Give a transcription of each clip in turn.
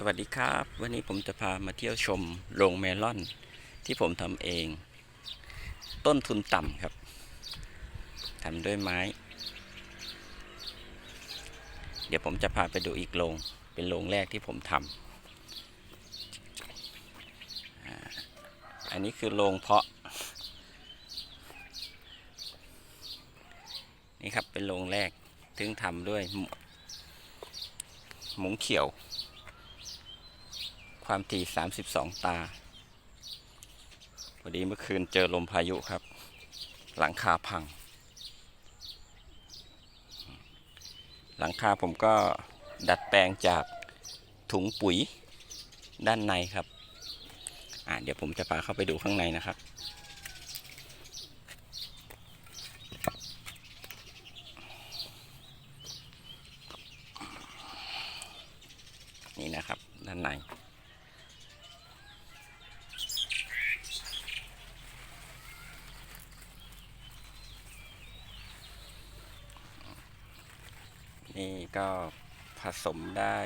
สวัสดีครับ วันนี้ผมจะพามาเที่ยวชมโรงเมลอน ที่ผมทำเอง ต้นทุนต่ำครับทำด้วยไม้ เดี๋ยวผมจะพาไปดูอีกโรง เป็นโรงแรกที่ผมทำอันนี้คือโรงเพาะ นี่ครับเป็นโรงแรกถึงทำด้วยมุหมุงเขียว ความถี่ 32 ตา พอดีเมื่อคืนเจอลมพายุครับ หลังคาพัง หลังคาผมก็ดัดแปลงจากถุงปุ๋ยด้านในครับ อ่าเดี๋ยวผมจะพาเข้าไปดูข้างในนะครับนี่นะครับ ด้านใน นี่ก็ผสมได้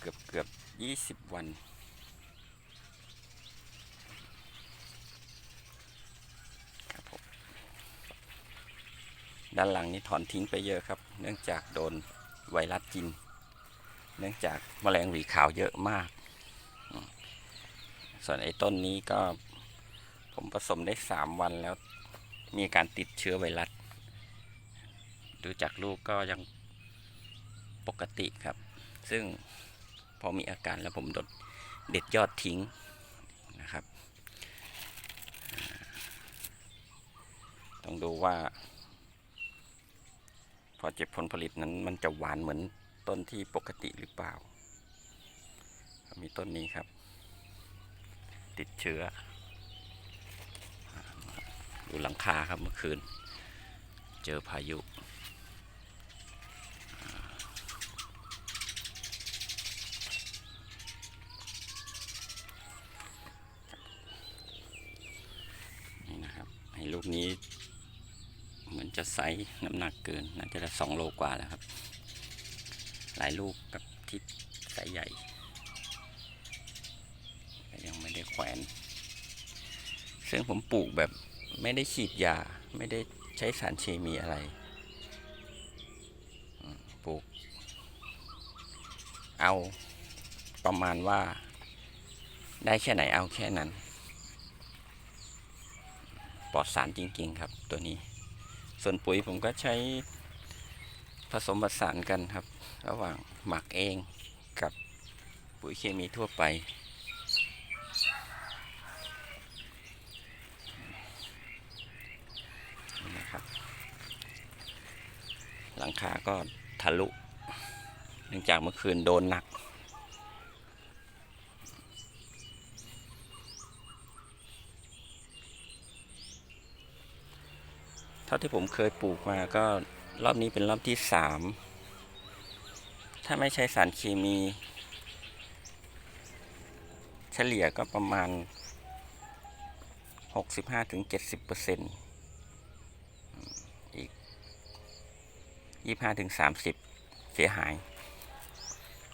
เกือบเกือบยี่สิบวัน ครับผมด้านหลังนี้ถอนทิ้งไปเยอะครับ เนื่องจากโดนไวรัสกิน เนื่องจากแมลงหวีขาวเยอะมาก ส่วนไอ้ต้นนี้ก็ผมผสมได้สามวันแล้วมีการติดเชื้อไวรัส ดูจากลูกก็ยังปกติครับ ซึ่งพอมีอาการแล้วผมดดเด็ดยอดทิ้งนะครับ ต้องดูว่า พอเจ็บผลผลิตนั้นมันจะหวานเหมือนต้นที่ปกติหรือเปล่า มีต้นนี้ครับ ติดเชื้อ ดูหลังคาครับเมื่อคืน เจอพายุ ลูกนี้ เหมือนจะไซส์น้ำหนักเกินน่าจะสองโลกว่าแล้วครับ หลายลูกกับที่ไซส์ใหญ่แต่ยังไม่ได้แขวน ซึ่งผมปลูกแบบไม่ได้ฉีดยา ไม่ได้ใช้สารเคมีอะไรปลูก เอาประมาณว่าได้แค่ไหนเอาแค่นั้น ปลอดสารจริง ๆ ครับ ตัวนี้ ส่วนปุ๋ยผมก็ใช้ผสมผสานกันครับ ระหว่างหมักเองกับปุ๋ยเคมีทั่วไป นี่นะครับ หลังคาก็ทะลุ เนื่องจากเมื่อคืนโดนหนัก เท่าที่ผมเคยปลูกมาก็รอบนี้เป็นรอบที่สามถ้าไม่ใช้สารเคมี เฉลี่ยก็ประมาณ 65-70%เปอร์เซ็นต์อีก 25-30 เสียหาย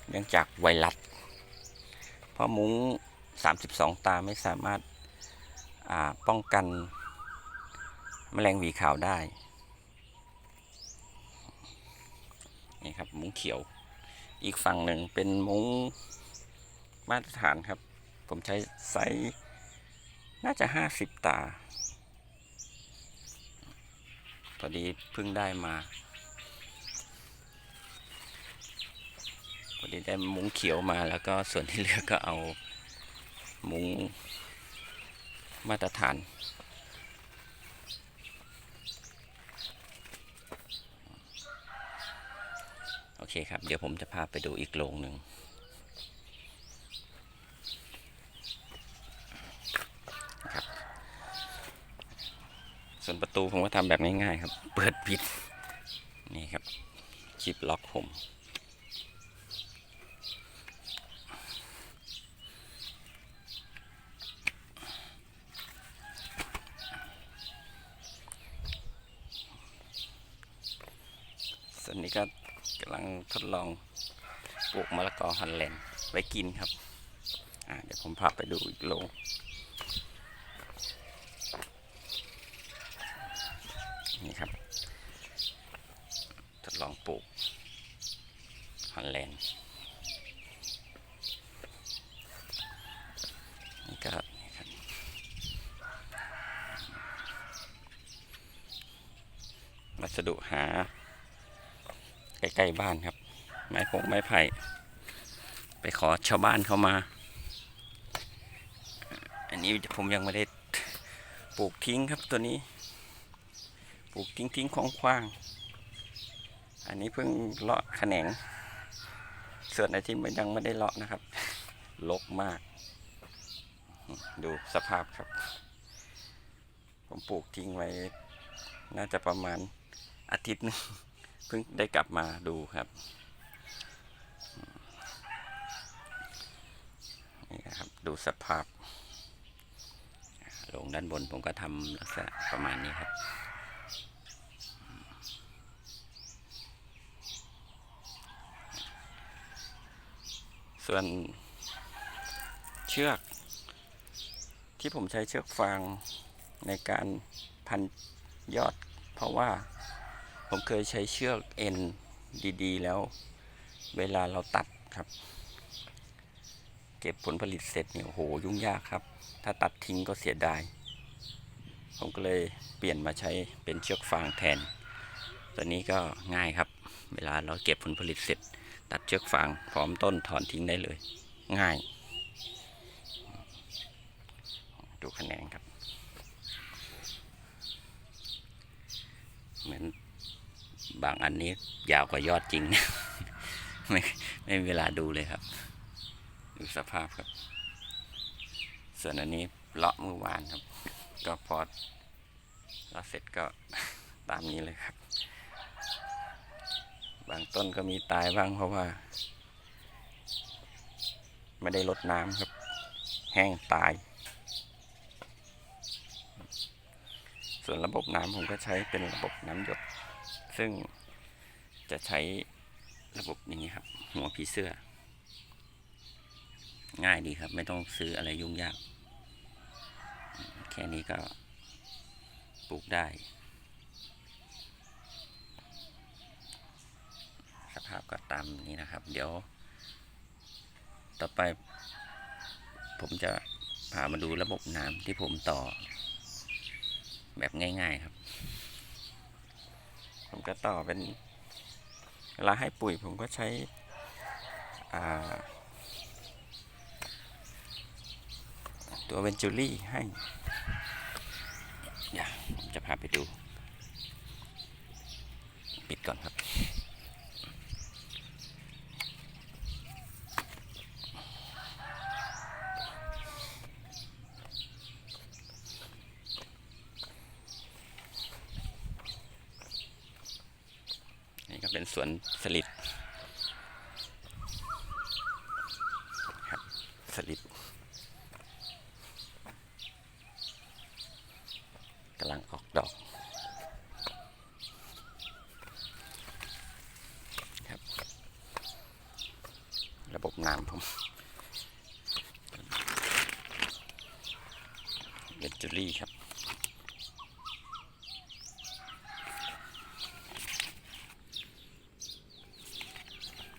เนื่องจากไวรัสเพราะมุ้ง 32 ตาไม่สามารถป้องกัน แมลงหวีขาวได้ นี่ครับ มุ้งเขียว อีกฝั่งหนึ่งเป็นมุ้งมาตรฐานครับ ผมใช้ไซส์น่าจะห้าสิบตาพอดีเพิ่งได้มาพอดีได้มุ้งเขียวมาแล้วก็ส่วนที่เหลือก็เอามุ้งมาตรฐาน โอเคครับ เดี๋ยวผมจะพาไปดูอีกโรงหนึ่งนะครับส่วนประตูผมก็ทำแบบง่ายๆครับ เปิดปิด นี่ครับชิปล็อกผม ส่วนนี้ก็กำลังทดลองปลูกมะละกอฮันแลนด์ไว้กินครับเดี๋ยวผมพาไปดูอีกโรงนี่ครับ ทดลองปลูกฮอลแลนด์นี่ก็วัสดุหา ใกล้ๆบ้านครับ ไม้พงไม้ไผ่ ไปขอชาวบ้านเข้ามา อันนี้ผมยังไม่ได้ปลูกทิ้งครับตัวนี้ ปลูกทิ้งทิ้งคว้างคว้างๆอันนี้เพิ่งเลาะแขนง ส่วนไอ้ที่มันยังไม่ได้เลาะนะครับลกมาก ดูสภาพครับ ผมปลูกทิ้งไว้ น่าจะประมาณอาทิตย์หนึง เพิ่งได้กลับมาดูครับนี่ครับ ดูสภาพลงด้านบนผมก็ทำลักษณะประมาณนี้ครับส่วนเชือกที่ผมใช้เชือกฟางในการพันยอด เพราะว่า ผมเคยใช้เชือกเอ็นดีๆ แล้วเวลาเราตัดครับ เก็บผลผลิตเสร็จเนี่ยโหยุ่งยากครับ ถ้าตัดทิ้งก็เสียดาย ผมก็เลยเปลี่ยนมาใช้เป็นเชือกฟางแทนตัวนี้ก็ง่ายครับ เวลาเราเก็บผลผลิตเสร็จ ตัดเชือกฟางพร้อมต้นถอนทิ้งได้เลย ง่าย ดูคะแนนครับ เหมือน บางอันนี้ยาวกว่ายอดจริง ไม่ไม่มีเวลาดูเลยครับ ดูสภาพครับ ส่วนอันนี้เลาะเมื่อวานครับ ก็พอเลาะเสร็จก็ตามนี้เลยครับ บางต้นก็มีตายบ้างเพราะว่า ไม่ได้ลดน้ำครับ แห้งตาย ส่วนระบบน้ำผมก็ใช้เป็นระบบน้ำหยด ซึ่งจะใช้ระบบอย่างนี้ครับ หัวผีเสื้อ ง่ายดีครับ ไม่ต้องซื้ออะไรยุ่งยาก แค่นี้ก็ปลูกได้ สภาพก็ตามนี้นะครับ เดี๋ยว ต่อไป ผมจะพามาดูระบบน้ำที่ผมต่อ แบบง่าย ๆครับ ผมก็ต่อเป็นเวลาให้ปุ๋ยผมก็ใช้ตัวเวนจูรี่ให้เดี๋ยวผมจะพาไปดู ปิดก่อนครับ นี่ก็ เป็นสวนสลิดครับสลิดกำลังออกดอกครับ ระบบน้ำผมเบนจูรี่ครับ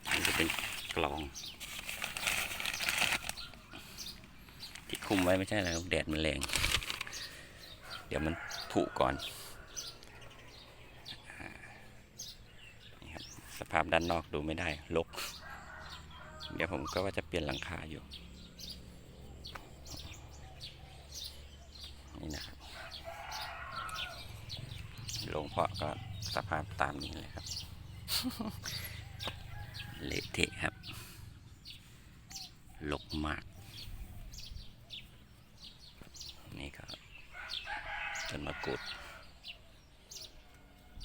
อันนี้เป็นกลอง ที่ คุมไว้ไม่ใช่อะไรครับแดดมันแรง เดี๋ยวมันผุก่อนอ่านี่ครับสภาพด้านนอกดูไม่ได้ลก เดี๋ยวผมก็ว่าจะเปลี่ยนหลังคาอยู่ นี่นะครับลงเพาะก็สภาพตามนี้เลยครับเละเทะครับลกมาก นี่ก็ต้ นมะกรูด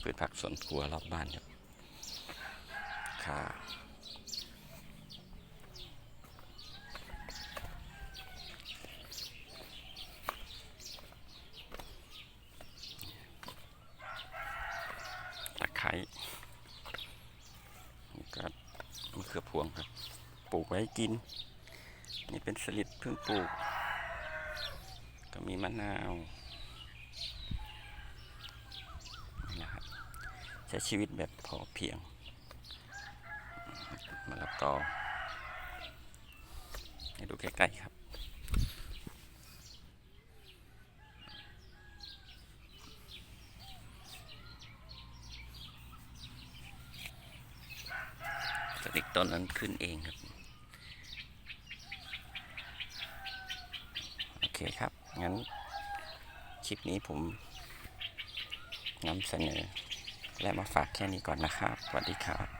พืชผักสวนครัวรอบบ้านครับข่าตะไคร้ก็มะเขือพวงครับ ปลูกไว้กิน นี่เป็นสลิดเพิ่งปลูก ก็มีมะนาวนี่นะครับ ใช้ชีวิตแบบพอเพียงมะละกอให้ดูใกล้ๆครับสลิดต้นนั้นขึ้นเองครับ โอเคครับ งั้น คลิปนี้ผมนำเสนอ และมาฝากแค่นี้ก่อนนะครับสวัสดีครับ